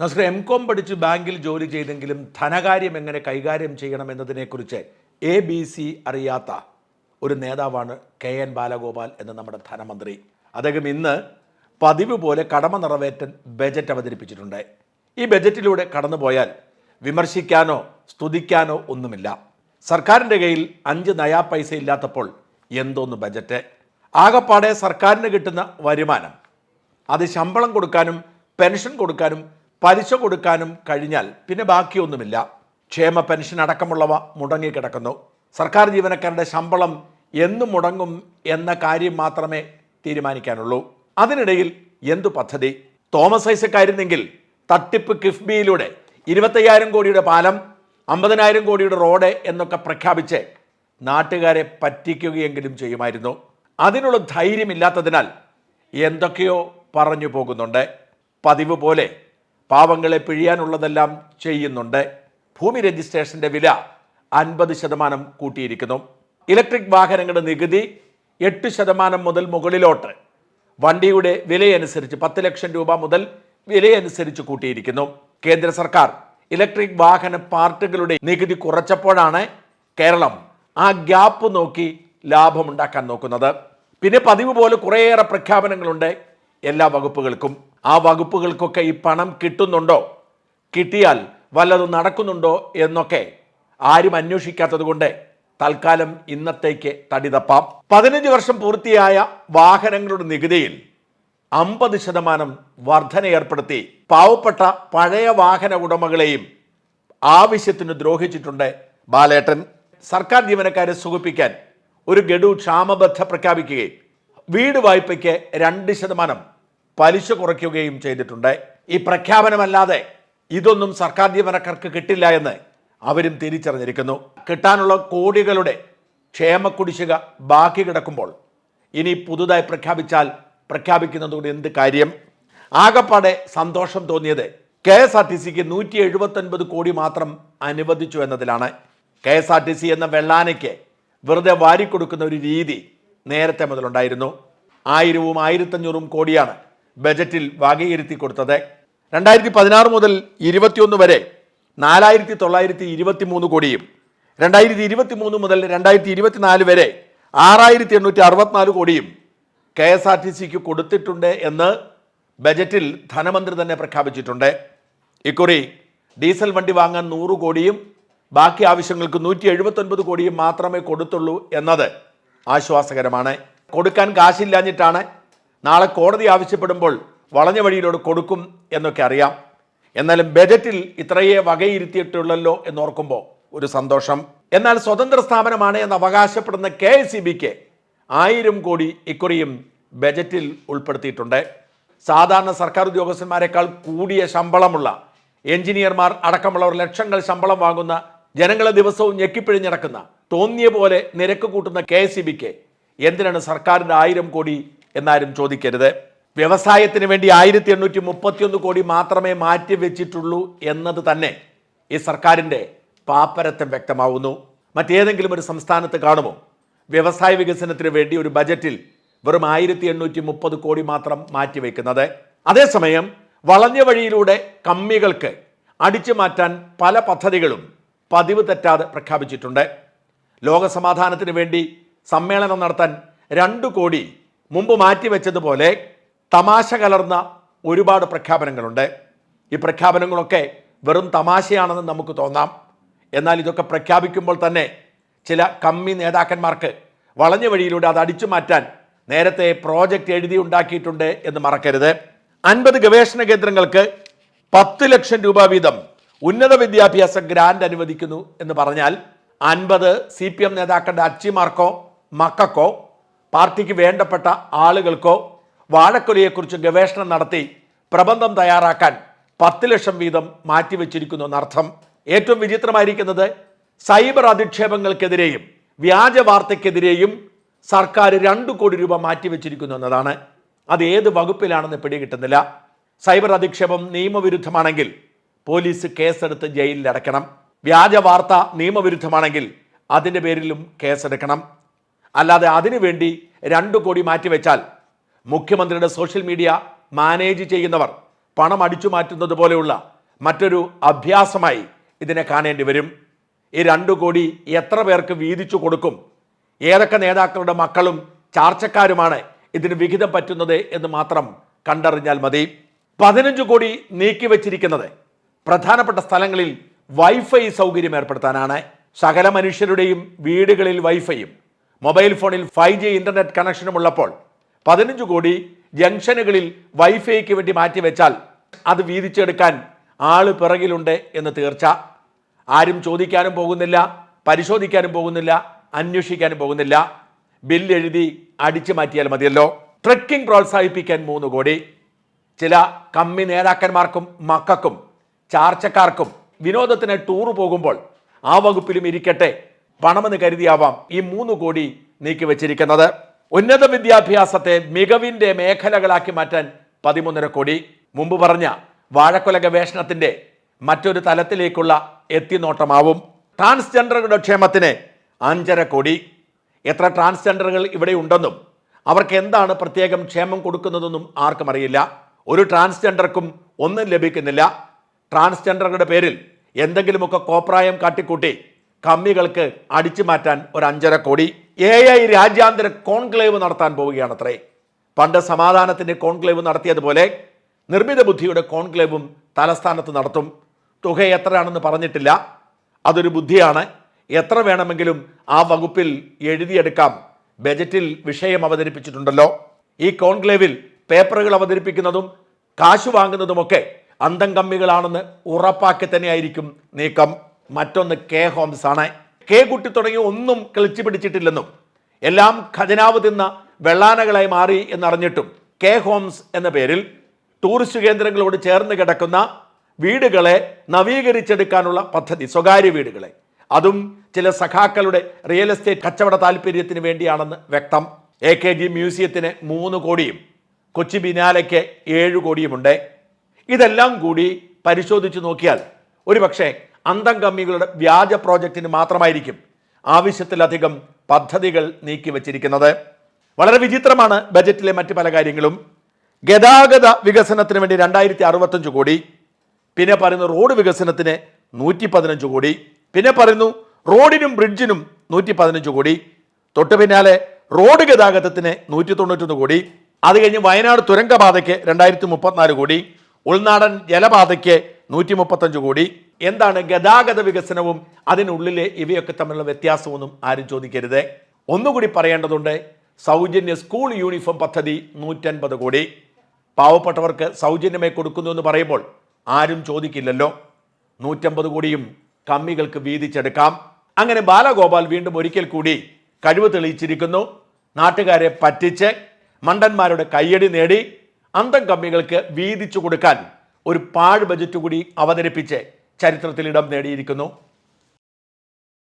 നമസ്കാരം M com പഠിച്ച് ബാങ്കിൽ ജോലി ചെയ്തെങ്കിലും ധനകാര്യം എങ്ങനെ കൈകാര്യം ചെയ്യണം എന്നതിനെക്കുറിച്ച് എ ബി സി അറിയാത്ത ഒരു നേതാവാണ് കെ എൻ ബാലഗോപാൽ എന്ന നമ്മുടെ ധനമന്ത്രി. അദ്ദേഹം ഇന്ന് പതിവ് പോലെ കടമ നിറവേറ്റൻ ബജറ്റ് അവതരിപ്പിച്ചിട്ടുണ്ട്. ഈ ബജറ്റിലൂടെ കടന്നുപോയാൽ വിമർശിക്കാനോ സ്തുതിക്കാനോ ഒന്നുമില്ല. സർക്കാരിന്റെ കയ്യിൽ അഞ്ച് നയാ പൈസ ഇല്ലാത്തപ്പോൾ എന്തോന്ന് ബജറ്റ്? ആകപ്പാടെ സർക്കാരിന് കിട്ടുന്ന വരുമാനം. അത് ശമ്പളം കൊടുക്കാനും പെൻഷൻ കൊടുക്കാനും പലിശ കൊടുക്കാനും കഴിഞ്ഞാൽ പിന്നെ ബാക്കിയൊന്നുമില്ല. ക്ഷേമ പെൻഷൻ അടക്കമുള്ളവ മുടങ്ങിക്കിടക്കുന്നു സർക്കാർ ജീവനക്കാരുടെ ശമ്പളം എന്ന് മുടങ്ങും എന്ന കാര്യം മാത്രമേ തീരുമാനിക്കാനുള്ളൂ. അതിനിടയിൽ എന്തു പദ്ധതി? തോമസ് ഐസക്കായിരുന്നെങ്കിൽ തട്ടിപ്പ് കിഫ്ബിയിലൂടെ ഇരുപത്തയ്യായിരം കോടിയുടെ പാലം അമ്പതിനായിരം കോടിയുടെ റോഡ് എന്നൊക്കെ പ്രഖ്യാപിച്ച് നാട്ടുകാരെ പറ്റിക്കുകയെങ്കിലും ചെയ്യുമായിരുന്നു. അതിനുള്ള ധൈര്യമില്ലാത്തതിനാൽ എന്തൊക്കെയോ പറഞ്ഞു പോകുന്നുണ്ട്. പതിവ് പോലെ പാവങ്ങളെ പിഴിയാനുള്ളതെല്ലാം ചെയ്യുന്നുണ്ട്. ഭൂമി രജിസ്ട്രേഷന്റെ വില അൻപത് ശതമാനം കൂട്ടിയിരിക്കുന്നു. ഇലക്ട്രിക് വാഹനങ്ങളുടെ നികുതി എട്ട് ശതമാനം മുതൽ മുകളിലോട്ട്. വണ്ടിയുടെ വിലയനുസരിച്ച് പത്ത് ലക്ഷം രൂപ മുതൽ വിലയനുസരിച്ച് കൂട്ടിയിരിക്കുന്നു. കേന്ദ്ര സർക്കാർ ഇലക്ട്രിക് വാഹന പാർട്ടുകളുടെ നികുതി കുറച്ചപ്പോഴാണ് കേരളം ആ ഗ്യാപ്പ് നോക്കി ലാഭമുണ്ടാക്കാൻ നോക്കുന്നത്. പിന്നെ പതിവ് പോലെ കുറേയേറെ പ്രഖ്യാപനങ്ങളുണ്ട് എല്ലാ വകുപ്പുകൾക്കും. ആ വകുപ്പുകൾക്കൊക്കെ ഈ പണം കിട്ടുന്നുണ്ടോ? കിട്ടിയാൽ വല്ലതും നടക്കുന്നുണ്ടോ എന്നൊക്കെ ആരും അന്വേഷിക്കാത്തത് കൊണ്ട് തൽക്കാലം ഇന്നത്തേക്ക് തടിതപ്പാം പതിനഞ്ച് വർഷം പൂർത്തിയായ വാഹനങ്ങളുടെ നികുതിയിൽ അമ്പത് ശതമാനം വർധന ഏർപ്പെടുത്തി. പാവപ്പെട്ട പഴയ വാഹന ഉടമകളെയും ആവശ്യത്തിന് ദ്രോഹിച്ചിട്ടുണ്ട് ബാലേട്ടൻ. സർക്കാർ ജീവനക്കാരെ സുഖിപ്പിക്കാൻ ഒരു ഗഡു ക്ഷാമബദ്ധ പ്രഖ്യാപിക്കുകയും വീട് വായ്പയ്ക്ക് രണ്ട് ശതമാനം പലിശ കുറയ്ക്കുകയും ചെയ്തിട്ടുണ്ട്. ഈ പ്രഖ്യാപനമല്ലാതെ ഇതൊന്നും സർക്കാർ ജീവനക്കാർക്ക് കിട്ടില്ല എന്ന് അവരും തിരിച്ചറിഞ്ഞിരിക്കുന്നു. കിട്ടാനുള്ള കോടികളുടെ ക്ഷേമ കുടിശ്ശിക ബാക്കി കിടക്കുമ്പോൾ ഇനി പുതുതായി പ്രഖ്യാപിച്ചാൽ പ്രഖ്യാപിക്കുന്നതുകൊണ്ട് എന്ത് കാര്യം? ആകപ്പാടെ സന്തോഷം തോന്നിയത് കെ എസ് ആർ ടി സിക്ക് നൂറ്റി എഴുപത്തൊൻപത് കോടി മാത്രം അനുവദിച്ചു എന്നതിലാണ്. K S R T C എന്ന വെള്ളാനയ്ക്ക് വെറുതെ വാരിക്കൊടുക്കുന്ന ഒരു രീതി നേരത്തെ മുതലുണ്ടായിരുന്നു. ആയിരവും ആയിരത്തഞ്ഞൂറും കോടിയാണ് ബജറ്റിൽ വകയിരുത്തി കൊടുത്തത്. രണ്ടായിരത്തി പതിനാറ് മുതൽ ഇരുപത്തിയൊന്ന് വരെ നാലായിരത്തി തൊള്ളായിരത്തി ഇരുപത്തി മൂന്ന് കോടിയും രണ്ടായിരത്തി ഇരുപത്തി മൂന്ന് മുതൽ രണ്ടായിരത്തി ഇരുപത്തിനാല് വരെ ആറായിരത്തി എണ്ണൂറ്റി അറുപത്തിനാല് കോടിയും കെ എസ് ആർ ടി സിക്ക് കൊടുത്തിട്ടുണ്ട് എന്ന് ബജറ്റിൽ ധനമന്ത്രി തന്നെ പ്രഖ്യാപിച്ചിട്ടുണ്ട്. ഇക്കുറി ഡീസൽ വണ്ടി വാങ്ങാൻ നൂറ് കോടിയും ബാക്കി ആവശ്യങ്ങൾക്ക് നൂറ്റി എഴുപത്തൊൻപത് കോടിയും മാത്രമേ കൊടുത്തുള്ളൂ എന്നത് ആശ്വാസകരമാണ്. കൊടുക്കാൻ കാശില്ലാഞ്ഞിട്ടാണ് നാളെ കോടതി ആവശ്യപ്പെടുമ്പോൾ വളഞ്ഞ വഴിയിലൂടെ കൊടുക്കും എന്നൊക്കെ അറിയാം. എന്നാലും ബജറ്റിൽ ഇത്രയേ വകയിരുത്തിയിട്ടുള്ളല്ലോ എന്നോർക്കുമ്പോൾ ഒരു സന്തോഷം. എന്നാൽ സ്വതന്ത്ര സ്ഥാപനമാണ് എന്ന് അവകാശപ്പെടുന്ന കെ എസ് സി ബിക്ക് ആയിരം കോടി ഇക്കുറിയും ബജറ്റിൽ ഉൾപ്പെടുത്തിയിട്ടുണ്ട്. സാധാരണ സർക്കാർ ഉദ്യോഗസ്ഥന്മാരെക്കാൾ കൂടിയ ശമ്പളമുള്ള എഞ്ചിനീയർമാർ അടക്കമുള്ളവർ ലക്ഷങ്ങൾ ശമ്പളം വാങ്ങുന്ന ജനങ്ങളെ ദിവസവും ഞെക്കിപ്പിഴിഞ്ഞടക്കുന്ന തോന്നിയ പോലെ നിരക്ക് കൂട്ടുന്ന കെ എസ് ബിക്ക് എന്തിനാണ് സർക്കാരിന്റെ ആയിരം കോടി എന്നാരും ചോദിക്കരുത്. വ്യവസായത്തിന് വേണ്ടി ആയിരത്തി എണ്ണൂറ്റി മുപ്പത്തിയൊന്ന് കോടി മാത്രമേ മാറ്റി വെച്ചിട്ടുള്ളൂ എന്നത് തന്നെ ഈ സർക്കാരിന്റെ പാപ്പരത്വം വ്യക്തമാവുന്നു. മറ്റേതെങ്കിലും ഒരു സംസ്ഥാനത്ത് കാണുമോ? വ്യവസായ വികസനത്തിന് വേണ്ടി ഒരു ബജറ്റിൽ വെറും ആയിരത്തി എണ്ണൂറ്റി മുപ്പത് കോടി മാത്രം മാറ്റിവെക്കുന്നത്. അതേസമയം വളഞ്ഞ വഴിയിലൂടെ കമ്മികൾക്ക് അടിച്ചു മാറ്റാൻ പല പദ്ധതികളും പതിവ് തെറ്റാതെ പ്രഖ്യാപിച്ചിട്ടുണ്ട്. ലോകസമാധാനത്തിന് വേണ്ടി സമ്മേളനം നടത്താൻ രണ്ട് കോടി മുമ്പ് മാറ്റിവെച്ചതുപോലെ തമാശ കലർന്ന ഒരുപാട് പ്രഖ്യാപനങ്ങളുണ്ട്. ഈ പ്രഖ്യാപനങ്ങളൊക്കെ വെറും തമാശയാണെന്ന് നമുക്ക് തോന്നാം. എന്നാൽ ഇതൊക്കെ പ്രഖ്യാപിക്കുമ്പോൾ തന്നെ ചില കമ്മി നേതാക്കന്മാർക്ക് വളഞ്ഞ വഴിയിലൂടെ അത് അടിച്ചു മാറ്റാൻ നേരത്തെ പ്രോജക്റ്റ് എഴുതി ഉണ്ടാക്കിയിട്ടുണ്ട് എന്ന് മറക്കരുത്. അൻപത് ഗവേഷണ കേന്ദ്രങ്ങൾക്ക് പത്ത് ലക്ഷം രൂപ വീതം ഉന്നത വിദ്യാഭ്യാസ ഗ്രാന്റ് അനുവദിക്കുന്നു എന്ന് പറഞ്ഞാൽ അൻപത് സി പി എം നേതാക്കളുടെ അച്ചിമാർക്കോ മക്കൾക്കോ പാർട്ടിക്ക് വേണ്ടപ്പെട്ട ആളുകൾക്കോ വാഴക്കൊലയെക്കുറിച്ച് ഗവേഷണം നടത്തി പ്രബന്ധം തയ്യാറാക്കാൻ പത്ത് ലക്ഷം വീതം മാറ്റിവെച്ചിരിക്കുന്നു എന്നർത്ഥം. ഏറ്റവും വിചിത്രമായിരിക്കുന്നത് സൈബർ അധിക്ഷേപങ്ങൾക്കെതിരെയും വ്യാജ വാർത്തയ്ക്കെതിരെയും സർക്കാർ രണ്ട് കോടി രൂപ മാറ്റിവെച്ചിരിക്കുന്നു എന്നതാണ്. അത് ഏത് വകുപ്പിലാണെന്ന് പിടികിട്ടുന്നില്ല. സൈബർ അധിക്ഷേപം നിയമവിരുദ്ധമാണെങ്കിൽ പോലീസ് കേസെടുത്ത് ജയിലിൽ അടയ്ക്കണം വ്യാജ വാർത്ത നിയമവിരുദ്ധമാണെങ്കിൽ അതിന്റെ പേരിലും കേസെടുക്കണം. അല്ലാതെ അതിനുവേണ്ടി രണ്ട് കോടി മാറ്റിവെച്ചാൽ മുഖ്യമന്ത്രിയുടെ സോഷ്യൽ മീഡിയ മാനേജ് ചെയ്യുന്നവർ പണം അടിച്ചു മാറ്റുന്നത് പോലെയുള്ള മറ്റൊരു അഭ്യാസമായി ഇതിനെ കാണേണ്ടി വരും. ഈ രണ്ടു കോടി എത്ര പേർക്ക് വീതിച്ചു കൊടുക്കും? ഏതൊക്കെ നേതാക്കളുടെ മക്കളും ചാർച്ചക്കാരുമാണ് ഇതിന് വിഹിതം പറ്റുന്നത് എന്ന് മാത്രം കണ്ടറിഞ്ഞാൽ മതി. പതിനഞ്ച് കോടി നീക്കി വച്ചിരിക്കുന്നത് പ്രധാനപ്പെട്ട സ്ഥലങ്ങളിൽ വൈഫൈ സൗകര്യം ഏർപ്പെടുത്താനാണ്. സകല മനുഷ്യരുടെയും വീടുകളിൽ വൈഫൈയും മൊബൈൽ ഫോണിൽ ഫൈവ് ജി ഇന്റർനെറ്റ് കണക്ഷനും ഉള്ളപ്പോൾ പതിനഞ്ച് കോടി ജംഗ്ഷനുകളിൽ വൈഫൈക്ക് വേണ്ടി മാറ്റിവെച്ചാൽ അത് വീതിച്ചെടുക്കാൻ ആൾ പിറകിലുണ്ട് എന്ന് തീർച്ച. ആരും ചോദിക്കാനും പോകുന്നില്ല പരിശോധിക്കാനും പോകുന്നില്ല അന്വേഷിക്കാനും പോകുന്നില്ല. ബില്ല് എഴുതി അടിച്ചു മാറ്റിയാൽ മതിയല്ലോ. ട്രക്കിംഗ് പ്രോത്സാഹിപ്പിക്കാൻ മൂന്ന് കോടി. ചില കമ്മി നേതാക്കന്മാർക്കും മക്കൾക്കും ചാർച്ചക്കാർക്കും വിനോദത്തിന് ടൂർ പോകുമ്പോൾ ആ വകുപ്പിലും ഇരിക്കട്ടെ. പണമെന്ന് കരുതിയാവാം ഈ മൂന്ന് കോടി നീക്കി വച്ചിരിക്കുന്നത് ഉന്നത വിദ്യാഭ്യാസത്തെ മികവിന്റെ മേഖലകളാക്കി മാറ്റാൻ പതിമൂന്നര കോടി. മുമ്പ് പറഞ്ഞ വാഴക്കൊല ഗവേഷണത്തിന്റെ മറ്റൊരു തലത്തിലേക്കുള്ള എത്തിനോട്ടമാവും. ട്രാൻസ്ജെൻഡറുകളുടെ ക്ഷേമത്തിന് അഞ്ചര കോടി. എത്ര ട്രാൻസ്ജെൻഡറുകൾ ഇവിടെ ഉണ്ടെന്നും അവർക്ക് എന്താണ് പ്രത്യേകം ക്ഷേമം കൊടുക്കുന്നതെന്നും ആർക്കും അറിയില്ല. ഒരു ട്രാൻസ്ജെൻഡർക്കും ഒന്നും ലഭിക്കുന്നില്ല. ട്രാൻസ്ജെൻഡറുടെ പേരിൽ എന്തെങ്കിലുമൊക്കെ കോപ്രായം കാട്ടിക്കൂട്ടി കമ്മികൾക്ക് അടിച്ചു മാറ്റാൻ ഒരു അഞ്ചര കോടി എ ഐ രാജ്യാന്തര കോൺക്ലേവ് നടത്താൻ പോവുകയാണത്രേ. പണ്ട് സമാധാനത്തിന്റെ കോൺക്ലേവ് നടത്തിയതുപോലെ നിർമ്മിത ബുദ്ധിയുടെ കോൺക്ലേവും തലസ്ഥാനത്ത് നടത്തും. തുക എത്രയാണെന്ന് പറഞ്ഞിട്ടില്ല. അതൊരു ബുദ്ധിയാണ്. എത്ര വേണമെങ്കിലും ആ വകുപ്പിൽ എഴുതിയെടുക്കാം. ബജറ്റിൽ വിഷയം അവതരിപ്പിച്ചിട്ടുണ്ടല്ലോ. ഈ കോൺക്ലേവിൽ പേപ്പറുകൾ അവതരിപ്പിക്കുന്നതും കാശ് വാങ്ങുന്നതുമൊക്കെ അന്തം കമ്മികളാണെന്ന് ഉറപ്പാക്കി തന്നെയായിരിക്കും നീക്കം. മറ്റൊന്ന് കെ ഹോംസ് ആണ് കെ കുട്ടി തുടങ്ങി ഒന്നും കിളിച്ചു പിടിച്ചിട്ടില്ലെന്നും എല്ലാം ഖജനാവ് തിന്ന വെള്ളാനകളായി മാറി എന്നറിഞ്ഞിട്ടും കെ ഹോംസ് എന്ന പേരിൽ ടൂറിസ്റ്റ് കേന്ദ്രങ്ങളോട് ചേർന്ന് കിടക്കുന്ന വീടുകളെ നവീകരിച്ചെടുക്കാനുള്ള പദ്ധതി സ്വകാര്യ വീടുകളെ. അതും ചില സഖാക്കളുടെ റിയൽ എസ്റ്റേറ്റ് കച്ചവട താല്പര്യത്തിന് വേണ്ടിയാണെന്ന് വ്യക്തം. എ കെ ജി മ്യൂസിയത്തിന് മൂന്ന് കോടിയും കൊച്ചി ബിനാലയ്ക്ക് ഏഴ് കോടിയുമുണ്ട്. ഇതെല്ലാം കൂടി പരിശോധിച്ച് നോക്കിയാൽ ഒരുപക്ഷെ അന്തം കമ്മികളുടെ വ്യാജ പ്രോജക്റ്റിന് മാത്രമായിരിക്കും ആവശ്യത്തിലധികം പദ്ധതികൾ നീക്കി വച്ചിരിക്കുന്നത് വളരെ വിചിത്രമാണ് ബജറ്റിലെ മറ്റ് പല കാര്യങ്ങളും. ഗതാഗത വികസനത്തിന് വേണ്ടി രണ്ടായിരത്തി അറുപത്തഞ്ച് കോടി. പിന്നെ പറയുന്നു റോഡ് വികസനത്തിന് നൂറ്റി പതിനഞ്ച് കോടി. പിന്നെ പറയുന്നു റോഡിനും ബ്രിഡ്ജിനും നൂറ്റി പതിനഞ്ച് കോടി. തൊട്ട് പിന്നാലെ റോഡ് ഗതാഗതത്തിന് നൂറ്റി തൊണ്ണൂറ്റൊന്ന് കോടി. അത് കഴിഞ്ഞ് വയനാട് തുരങ്കപാതയ്ക്ക് രണ്ടായിരത്തി മുപ്പത്തിനാല് കോടി. ഉൾനാടൻ ജലപാതയ്ക്ക് നൂറ്റി മുപ്പത്തഞ്ച് കോടി. എന്താണ് ഗതാഗത വികസനവും അതിനുള്ളിലെ ഇവയൊക്കെ തമ്മിലുള്ള വ്യത്യാസമൊന്നും ആരും ചോദിക്കരുത്. ഒന്നുകൂടി പറയേണ്ടതുണ്ട് സൗജന്യ സ്കൂൾ യൂണിഫോം പദ്ധതി നൂറ്റൻപത് കോടി. പാവപ്പെട്ടവർക്ക് സൗജന്യമായി കൊടുക്കുന്നു എന്ന് പറയുമ്പോൾ ആരും ചോദിക്കില്ലല്ലോ. നൂറ്റമ്പത് കോടിയും കമ്മികൾക്ക് വീതിച്ചെടുക്കാം. അങ്ങനെ ബാലഗോപാൽ വീണ്ടും ഒരിക്കൽ കൂടി കഴിവ് തെളിയിച്ചിരിക്കുന്നു. നാട്ടുകാരെ പറ്റിച്ച് മണ്ടന്മാരുടെ കയ്യടി നേടി അന്തം കമ്മികൾക്ക് വീതിച്ചു കൊടുക്കാൻ ഒരു പാഴ് ബജറ്റ് കൂടി അവതരിപ്പിച്ച് ചരിത്രത്തിൽ ഇടം നേടിയിരിക്കുന്നു.